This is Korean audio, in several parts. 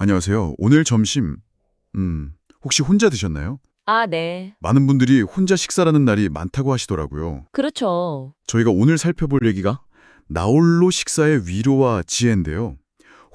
안녕하세요. 오늘 점심, 음, 혹시 혼자 드셨나요? 아, 네. 많은 분들이 혼자 식사라는 날이 많다고 하시더라고요. 그렇죠. 저희가 오늘 살펴볼 얘기가 나홀로 식사의 위로와 지혜인데요.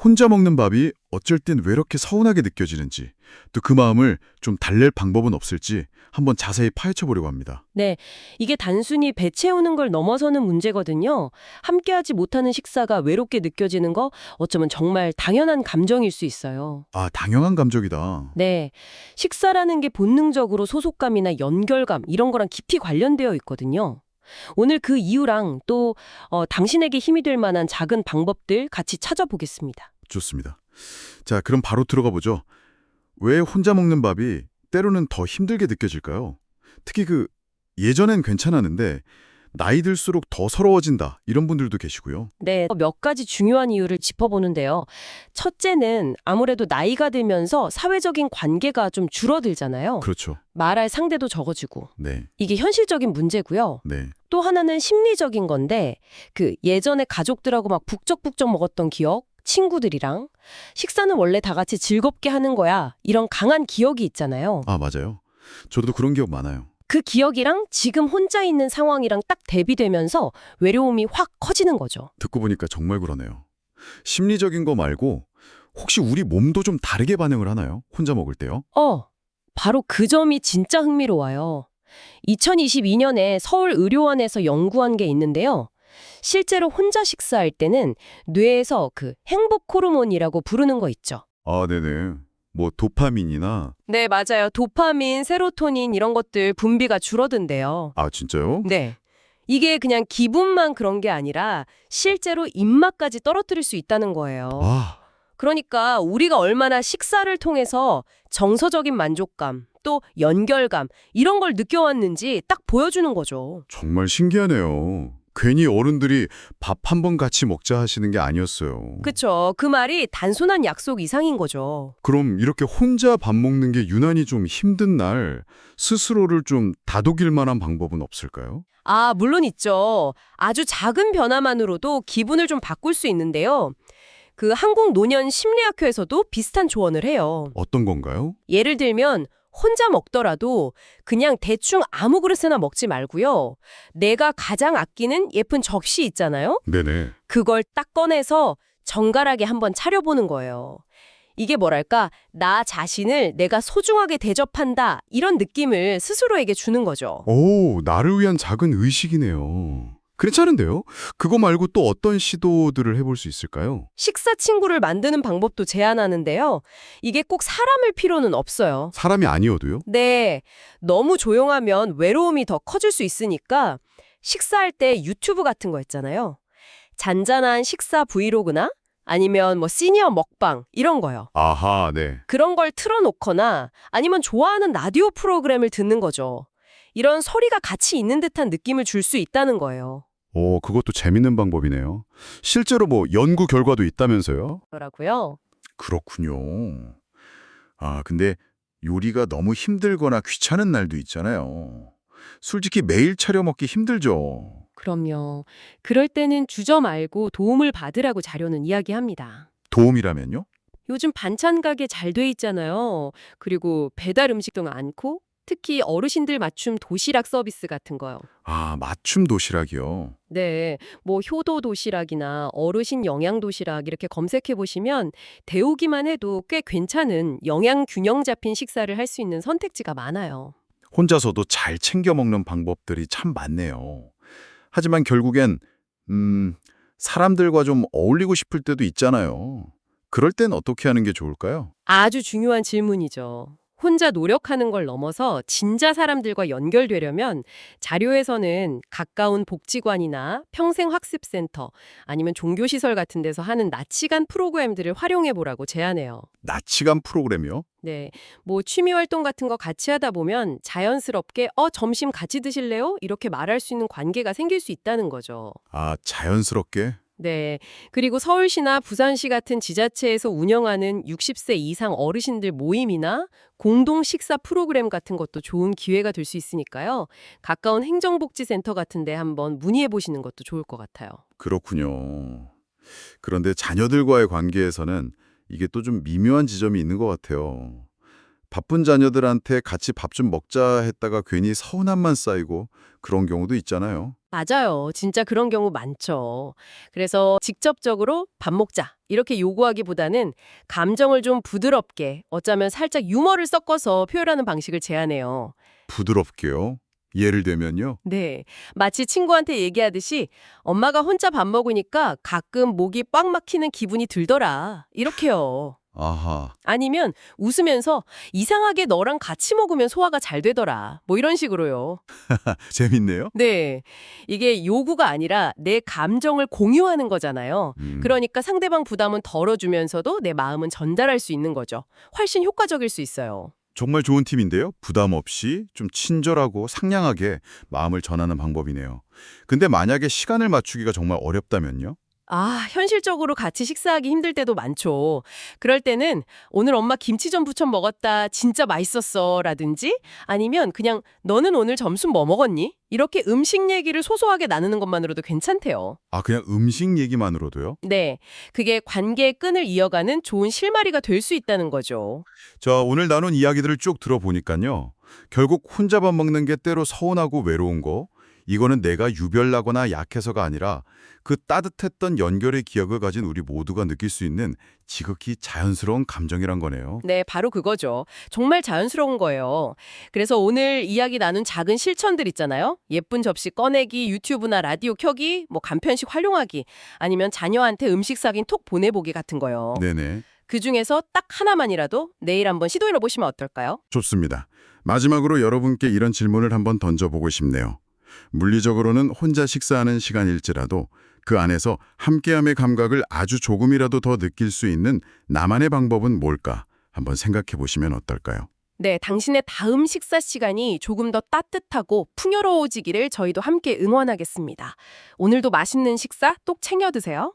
혼자 먹는 밥이 어쩔 땐 왜 이렇게 서운하게 느껴지는지, 또 그 마음을 좀 달랠 방법은 없을지 한번 자세히 파헤쳐 보려고 합니다. 네. 이게 단순히 배 채우는 걸 넘어서는 문제거든요. 함께하지 못하는 식사가 외롭게 느껴지는 거 어쩌면 정말 당연한 감정일 수 있어요. 아, 당연한 감정이다. 네. 식사라는 게 본능적으로 소속감이나 연결감 이런 거랑 깊이 관련되어 있거든요. 오늘 그 이유랑 또 어, 당신에게 힘이 될 만한 작은 방법들 같이 찾아보겠습니다. 좋습니다. 자, 그럼 바로 들어가 보죠. 왜 혼자 먹는 밥이 때로는 더 힘들게 느껴질까요? 특히 그 예전엔 괜찮았는데 나이 들수록 더 서러워진다 이런 분들도 계시고요. 네, 몇 가지 중요한 이유를 짚어보는데요. 첫째는 아무래도 나이가 들면서 사회적인 관계가 좀 줄어들잖아요. 그렇죠. 말할 상대도 적어지고. 네, 이게 현실적인 문제고요. 네. 또 하나는 심리적인 건데 그 예전에 가족들하고 막 북적북적 먹었던 기억, 친구들이랑 식사는 원래 다 같이 즐겁게 하는 거야. 이런 강한 기억이 있잖아요. 아 맞아요. 저도 그런 기억 많아요. 그 기억이랑 지금 혼자 있는 상황이랑 딱 대비되면서 외로움이 확 커지는 거죠. 듣고 보니까 정말 그러네요. 심리적인 거 말고 혹시 우리 몸도 좀 다르게 반응을 하나요? 혼자 먹을 때요? 어, 바로 그 점이 진짜 흥미로워요. 2022년에 서울의료원에서 연구한 게 있는데요. 실제로 혼자 식사할 때는 뇌에서 그 행복 호르몬이라고 부르는 거 있죠. 아 네네. 뭐 도파민이나 네, 맞아요. 도파민, 세로토닌 이런 것들 분비가 줄어든대요. 아 진짜요? 네. 이게 그냥 기분만 그런 게 아니라 실제로 입맛까지 떨어뜨릴 수 있다는 거예요. 아 그러니까 우리가 얼마나 식사를 통해서 정서적인 만족감, 또 연결감 이런 걸 느껴왔는지 딱 보여주는 거죠. 정말 신기하네요. 괜히 어른들이 밥 한 번 같이 먹자 하시는 게 아니었어요. 그쵸. 그 말이 단순한 약속 이상인 거죠. 그럼 이렇게 혼자 밥 먹는 게 유난히 좀 힘든 날 스스로를 좀 다독일 만한 방법은 없을까요? 아, 물론 있죠. 아주 작은 변화만으로도 기분을 좀 바꿀 수 있는데요. 그 한국 노년 심리학회에서도 비슷한 조언을 해요. 어떤 건가요? 예를 들면 혼자 먹더라도 그냥 대충 아무 그릇이나 먹지 말고요. 내가 가장 아끼는 예쁜 접시 있잖아요. 네네. 그걸 딱 꺼내서 정갈하게 한번 차려보는 거예요. 이게 뭐랄까, 나 자신을 내가 소중하게 대접한다, 이런 느낌을 스스로에게 주는 거죠. 오, 나를 위한 작은 의식이네요. 괜찮은데요? 그거 말고 또 어떤 시도들을 해볼 수 있을까요? 식사 친구를 만드는 방법도 제안하는데요. 이게 꼭 사람일 필요는 없어요. 사람이 아니어도요? 네, 너무 조용하면 외로움이 더 커질 수 있으니까 식사할 때 유튜브 같은 거 있잖아요. 잔잔한 식사 브이로그나 아니면 뭐 시니어 먹방 이런 거요. 아하, 네. 그런 걸 틀어놓거나 아니면 좋아하는 라디오 프로그램을 듣는 거죠. 이런 소리가 같이 있는 듯한 느낌을 줄 수 있다는 거예요. 오, 그것도 재밌는 방법이네요. 실제로 뭐 연구 결과도 있다면서요? 그러고요. 그렇군요. 아, 근데 요리가 너무 힘들거나 귀찮은 날도 있잖아요. 솔직히 매일 차려 먹기 힘들죠. 그럼요. 그럴 때는 주저 말고 도움을 받으라고 자료는 이야기합니다. 도움이라면요? 요즘 반찬 가게 잘 돼 있잖아요. 그리고 배달 음식도 많고 특히 어르신들 맞춤 도시락 서비스 같은 거요. 아, 맞춤 도시락이요. 네, 뭐 효도 도시락이나 어르신 영양 도시락 이렇게 검색해 보시면 데우기만 해도 꽤 괜찮은 영양 균형 잡힌 식사를 할 수 있는 선택지가 많아요. 혼자서도 잘 챙겨 먹는 방법들이 참 많네요. 하지만 결국엔 음, 사람들과 좀 어울리고 싶을 때도 있잖아요. 그럴 땐 어떻게 하는 게 좋을까요? 아주 중요한 질문이죠. 혼자 노력하는 걸 넘어서 진짜 사람들과 연결되려면 자료에서는 가까운 복지관이나 평생학습센터 아니면 종교시설 같은 데서 하는 낮 시간 프로그램들을 활용해 보라고 제안해요. 낮 시간 프로그램이요? 네. 뭐 취미 활동 같은 거 같이 하다 보면 자연스럽게 어 점심 같이 드실래요? 이렇게 말할 수 있는 관계가 생길 수 있다는 거죠. 아, 자연스럽게? 네. 그리고 서울시나 부산시 같은 지자체에서 운영하는 60세 이상 어르신들 모임이나 공동 식사 프로그램 같은 것도 좋은 기회가 될 수 있으니까요. 가까운 행정복지센터 같은 데 한번 문의해 보시는 것도 좋을 것 같아요. 그렇군요. 그런데 자녀들과의 관계에서는 이게 또 좀 미묘한 지점이 있는 것 같아요. 바쁜 자녀들한테 같이 밥 좀 먹자 했다가 괜히 서운함만 쌓이고 그런 경우도 있잖아요. 맞아요. 진짜 그런 경우 많죠. 그래서 직접적으로 밥 먹자 이렇게 요구하기보다는 감정을 좀 부드럽게 어쩌면 살짝 유머를 섞어서 표현하는 방식을 제안해요. 부드럽게요. 예를 들면요. 네. 마치 친구한테 얘기하듯이 엄마가 혼자 밥 먹으니까 가끔 목이 꽉 막히는 기분이 들더라. 이렇게요. 아하. 아니면 웃으면서 이상하게 너랑 같이 먹으면 소화가 잘 되더라. 뭐 이런 식으로요. 재밌네요. 네. 이게 요구가 아니라 내 감정을 공유하는 거잖아요. 음, 그러니까 상대방 부담은 덜어주면서도 내 마음은 전달할 수 있는 거죠. 훨씬 효과적일 수 있어요. 정말 좋은 팁인데요. 부담 없이 좀 친절하고 상냥하게 마음을 전하는 방법이네요. 근데 만약에 시간을 맞추기가 정말 어렵다면요? 아, 현실적으로 같이 식사하기 힘들 때도 많죠. 그럴 때는 오늘 엄마 김치전 부쳐 먹었다. 진짜 맛있었어. 라든지 아니면 그냥 너는 오늘 점심 뭐 먹었니? 이렇게 음식 얘기를 소소하게 나누는 것만으로도 괜찮대요. 아, 그냥 음식 얘기만으로도요? 네. 그게 관계의 끈을 이어가는 좋은 실마리가 될 수 있다는 거죠. 자, 오늘 나눈 이야기들을 쭉 들어보니까요. 결국 혼자 밥 먹는 게 때로 서운하고 외로운 거, 이거는 내가 유별나거나 약해서가 아니라 그 따뜻했던 연결의 기억을 가진 우리 모두가 느낄 수 있는 지극히 자연스러운 감정이란 거네요. 네, 바로 그거죠. 정말 자연스러운 거예요. 그래서 오늘 이야기 나눈 작은 실천들 있잖아요. 예쁜 접시 꺼내기, 유튜브나 라디오 켜기, 뭐 간편식 활용하기, 아니면 자녀한테 음식 사긴 톡 보내보기 같은 거요. 네네. 그 중에서 딱 하나만이라도 내일 한번 시도해 보시면 어떨까요? 좋습니다. 마지막으로 여러분께 이런 질문을 한번 던져보고 싶네요. 물리적으로는 혼자 식사하는 시간일지라도 그 안에서 함께함의 감각을 아주 조금이라도 더 느낄 수 있는 나만의 방법은 뭘까? 한번 생각해 보시면 어떨까요? 네, 당신의 다음 식사 시간이 조금 더 따뜻하고 풍요로워지기를 저희도 함께 응원하겠습니다. 오늘도 맛있는 식사 똑 챙겨 드세요.